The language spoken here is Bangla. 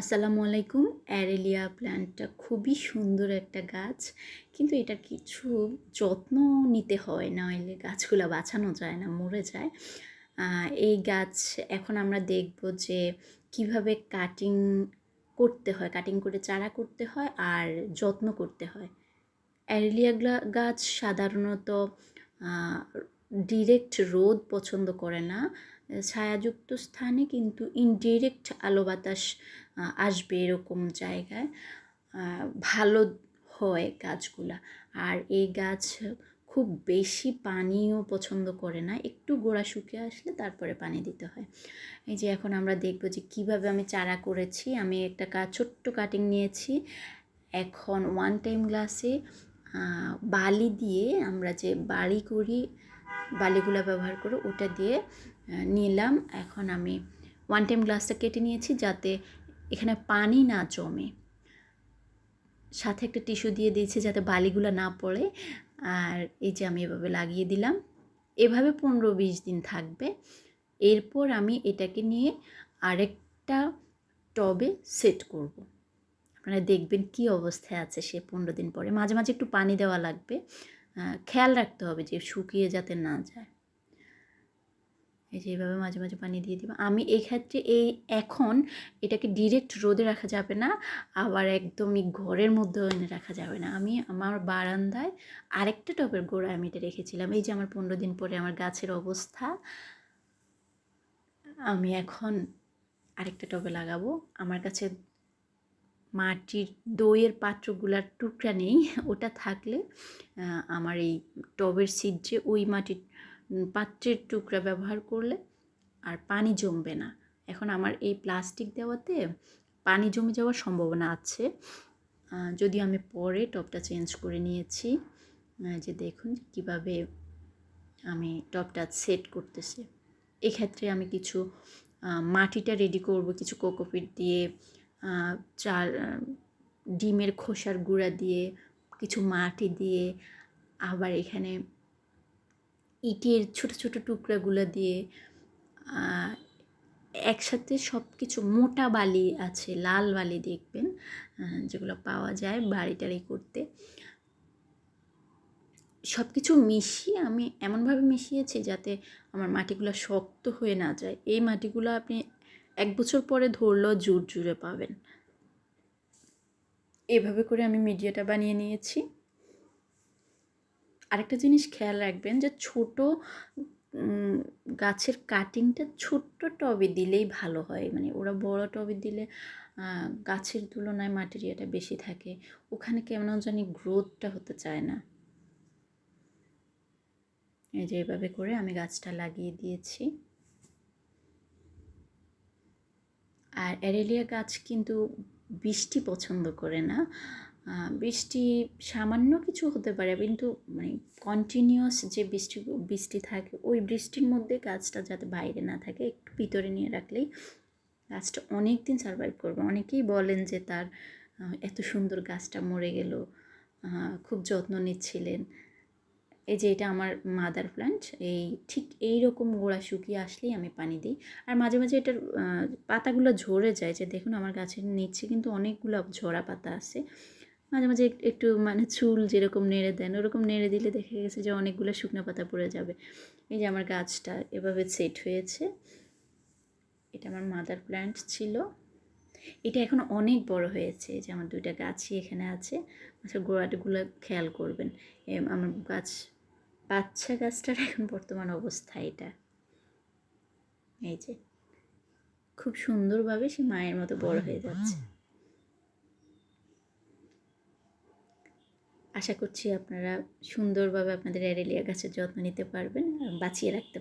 আসসালামু আলাইকুম। অ্যারেলিয়া প্ল্যান্টটা খুবই সুন্দর একটা গাছ, কিন্তু এটা কিছু যত্ন নিতে হয় না। নইলে গাছগুলো বাঁচানো যায় না, মরে যায়। এই গাছ এখন আমরা দেখব যে কীভাবে কাটিং করতে হয় কাটিং করে চারা করতে হয় আর যত্ন করতে হয়। অ্যারেলিয়া গাছ সাধারণত ডিরেক্ট রোদ পছন্দ করে না। ছায়াযুক্ত স্থানে কিন্তু ইনডিরেক্ট আলো বাতাস আসবে এরকম জায়গায়। ভালো হয় গাছগুলা। আর এই গাছ খুব বেশি পানিও পছন্দ করে না। একটু গোড়া শুকিয়ে আসলে তারপরে পানি দিতে হয়। এই যে এখন আমরা দেখব যে কীভাবে আমি চারা করেছি। আমি একটা কা- ছোট্ট কাটিং নিয়েছি। এখন ওয়ান টাইম গ্লাসে বালি দিয়ে আমরা যে বাড়ি করি বালিগুলো ব্যবহার করে ওটা দিয়ে নিলাম। এখন আমি ওয়ান টাইম গ্লাসটা কেটে নিয়েছি যাতে এখানে পানি না জমে। সাথে একটা টিস্যু দিয়ে দিয়েছি যাতে বালিগুলো না পড়ে। আর এই যে আমি এভাবে লাগিয়ে দিলাম। এভাবে পনেরো বিশ দিন থাকবে। এরপর আমি এটাকে নিয়ে আরেকটা টবে সেট করব। আপনারা দেখবেন কি অবস্থায় আছে সে পনেরো দিন পরে। মাঝে মাঝে একটু পানি দেওয়া লাগবে। খেয়াল রাখতে হবে যে শুকিয়ে যাতে না যায়। এই যে এইভাবে মাঝে মাঝে পানি দিয়ে দিব। আমি এই ক্ষেত্রে এই এখন এটাকে ডিরেক্ট রোদে রাখা যাবে না, আবার একদমই ঘরের মধ্যেও এনে রাখা যাবে না। আমি আমার বারান্দায় আরেকটা টবের গোড়ায় আমি এটা রেখেছিলাম। এই যে আমার পনেরো দিন পরে আমার গাছের অবস্থা, আমি এখন আরেকটা টবে লাগাবো। আমার কাছে মাটির দইয়ের পাত্রগুলার টুকরা নেই, ওটা থাকলে আমার এই টবের সিদ্ধে ওই মাটির পাত্রের টুকরা ব্যবহার করলে আর পানি জমবে না। এখন আমার এই প্লাস্টিক দেওয়াতে পানি জমে যাওয়ার সম্ভাবনা আছে। যদিও আমি পরে টবটা চেঞ্জ করে নিয়েছি যে দেখুন কীভাবে আমি টবটা সেট করতেছি। এক্ষেত্রে আমি কিছু মাটিটা রেডি করব, কিছু কোকোপিট দিয়ে চাল ডিমের খোসার গুঁড়া দিয়ে, কিছু মাটি দিয়ে, আবার এখানে ইটের ছোট ছোট টুকরাগুলো দিয়ে একসাথে সব কিছু মোটা বালি আছে, লাল বালি দেখবেন যেগুলো পাওয়া যায় বাড়ি টাড়ি করতে। সব কিছু মিশিয়ে আমি এমনভাবে মিশিয়েছি যাতে আমার মাটিগুলো শক্ত হয়ে না যায়। এই মাটিগুলো আপনি এক বছর পরে ধরলেও জুর জুড়ে পাবেন। এভাবে করে আমি মিডিয়াটা বানিয়ে নিয়েছি। আরেকটা জিনিস খেয়াল রাখবেন যে ছোট গাছের কাটিংটা ছোট্ট টবে দিলেই ভালো হয়। মানে ওরা বড় টবে দিলে গাছের তুলনায় মাটির ইয়েটা বেশি থাকে। ওখানে কেমন জানি গ্রোথটা হতে চায় না। এই যে এভাবে করে আমি গাছটা লাগিয়ে দিয়েছি। আর অ্যারেলিয়া গাছ কিন্তু বৃষ্টি পছন্দ করে না। বৃষ্টি সামান্য কিছু হতে পারে কিন্তু মানে কন্টিনিউয়াস যে বৃষ্টি বৃষ্টি থাকে ওই বৃষ্টির মধ্যে গাছটা যাতে বাইরে না থাকে একটু ভিতরে নিয়ে রাখলেই গাছটা অনেক দিন সার্ভাইভ করবে। অনেকেই বলেন যে তার এত সুন্দর গাছটা মরে গেল খুব যত্ন নিচ্ছিলেন। এই যে এটা আমার মাদার প্ল্যান্ট এই ঠিক এই রকম গোড়া শুকিয়ে আসলেই আমি পানি দিই। আর মাঝে মাঝে এটার পাতাগুলো ঝরে যায় যে দেখুন আমার গাছের নিচে কিন্তু অনেকগুলো ঝরা পাতা আছে। মাঝে মাঝে একটু মানে চুল যেরকম নেড়ে দেন, ওরকম নেড়ে দিলে দেখে গেছে যে অনেকগুলো শুকনো পাতা পড়ে যাবে। এই যে আমার গাছটা এভাবে সেট হয়েছে। এটা আমার মাদার প্ল্যান্ট ছিল। এটা এখন অনেক বড় হয়েছে যে আমার দুইটা গাছই এখানে আছে। আচ্ছা গোড়াগুলো খেয়াল করবেন। আমার গাছ বাচ্চা গাছটার এখন বর্তমান অবস্থা এটা। এই যে, খুব সুন্দরভাবে সে মায়ের মতো বড় হয়ে যাচ্ছে। আশা করছি আপনারা সুন্দরভাবে আপনাদের অ্যারেলিয়া গাছের যত্ন নিতে পারবেন বাঁচিয়ে রাখতে